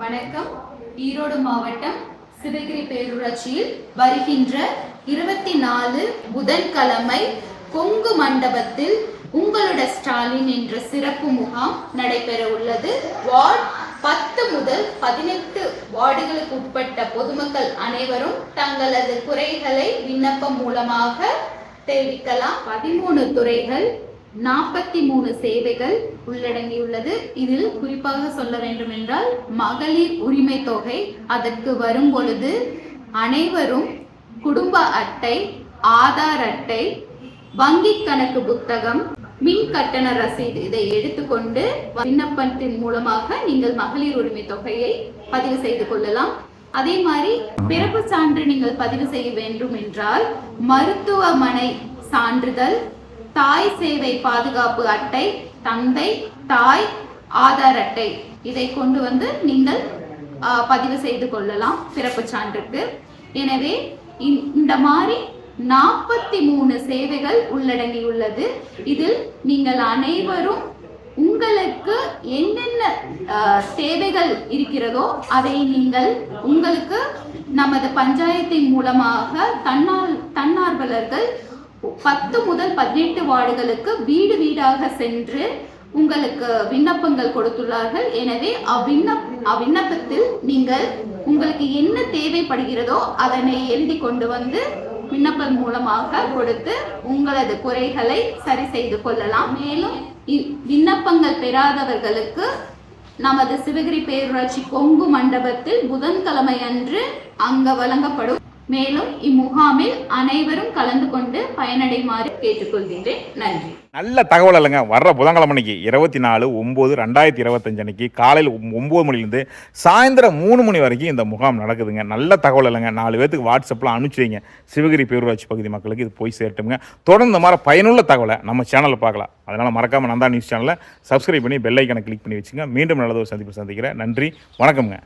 வணக்கம். ஈரோடு மாவட்டம் சிவகிரி பேரூராட்சியில் வருகின்ற இருபத்தி நாலு புதன்கிழமை கொங்கு மண்டபத்தில் உங்களோட ஸ்டாலின் என்ற சிறப்பு முகாம் நடைபெற உள்ளது. வார்டு பத்து முதல் பதினெட்டு வார்டுகளுக்கு உட்பட்ட பொதுமக்கள் அனைவரும் தங்களது குறைகளை விண்ணப்பம் மூலமாக தெரிவிக்கலாம். பதிமூணு துறைகள் நாற்பத்தி மூணு சேவைகள் உள்ளடங்கியுள்ளது. இதில் குறிப்பாக சொல்ல வேண்டும் என்றால் மகளிர் உரிமை தொகை அதற்கு வரும் பொழுது அனைவரும் குடும்ப அட்டை ஆதார் அட்டை வங்கி கணக்கு புத்தகம் மின் கட்டண ரசீது இதை எடுத்துக்கொண்டு விண்ணப்பத்தின் மூலமாக நீங்கள் மகளிர் உரிமை தொகையை பதிவு செய்து கொள்ளலாம். அதே மாதிரி பிறப்பு சான்று நீங்கள் பதிவு செய்ய வேண்டும் என்றால் மருத்துவமனை சான்றிதழ் தாய் சேவை பாதுகாப்பு அட்டை தந்தை தாய் ஆதார் அட்டை. இதை கொண்டு வந்து நீங்கள் பதிவு செய்து கொள்ளலாம் பிறப்பு சான்றுக்கு. எனவே இந்த மாதிரி நாற்பத்தி மூணு சேவைகள் உள்ளடங்கியுள்ளது. இதில் நீங்கள் அனைவரும் உங்களுக்கு என்னென்ன தேவைகள் இருக்கிறதோ அதை நீங்கள் உங்களுக்கு நமது பஞ்சாயத்தின் மூலமாக தன்னால் தன்னார்வலர்கள் பத்து முதல் பதினெட்டு வார்டுகளுக்கு வீடு வீடாக சென்று உங்களுக்கு விண்ணப்பங்கள் கொடுத்துள்ளார்கள். எனவே அவ்விண்ணப் அவ்விண்ணப்பத்தில் நீங்கள் உங்களுக்கு என்ன தேவைப்படுகிறதோ அதனை எழுதி கொண்டு வந்து விண்ணப்பம் மூலமாக கொடுத்து உங்களது குறைகளை சரி செய்து கொள்ளலாம். மேலும் இ- விண்ணப்பங்கள் பெறாதவர்களுக்கு நமது சிவகிரி பேரூராட்சி கொங்கு மண்டபத்தில் புதன்கிழமை அன்று அங்க வழங்கப்படும் மேலும் இம்முகாமில் அனைவரும் கலந்து கொண்டு பயனடைமாறு கேட்டுக்கொள்கின்றேன். நன்றி. நல்ல தகவல் இல்லைங்க. வர்ற புதன்கிழமை அன்னைக்கு இருபத்தி நாலு ஒம்பது ரெண்டாயிரத்தி இருபத்தஞ்சு அன்னைக்கு காலையில் ஒம்பது மணிலேருந்து சாயந்தரம் மூணு மணி வரைக்கும் இந்த முகாம் நடக்குதுங்க. நல்ல தகவல் இல்லைங்க. நாலு பேத்துக்கு வாட்ஸ்அப்பில் அனுப்பிச்சி வைங்க சிவகிரி பேரூராட்சி பகுதி மக்களுக்கு இது போய் சேரட்டுங்க தொடர்ந்து இந்த மாதிரி பயனுள்ள தகவலை நம்ம சேனலில் பார்க்கலாம். அதனால் மறக்காமல் நந்தா நியூஸ் சேனலை சப்ஸ்கிரைப் பண்ணி பெல் ஐக்கனை கிளிக் பண்ணி வச்சுங்க. மீண்டும் நல்லதொரு சந்திப்பு சந்திக்கிறேன். நன்றி. வணக்கம்ங்க.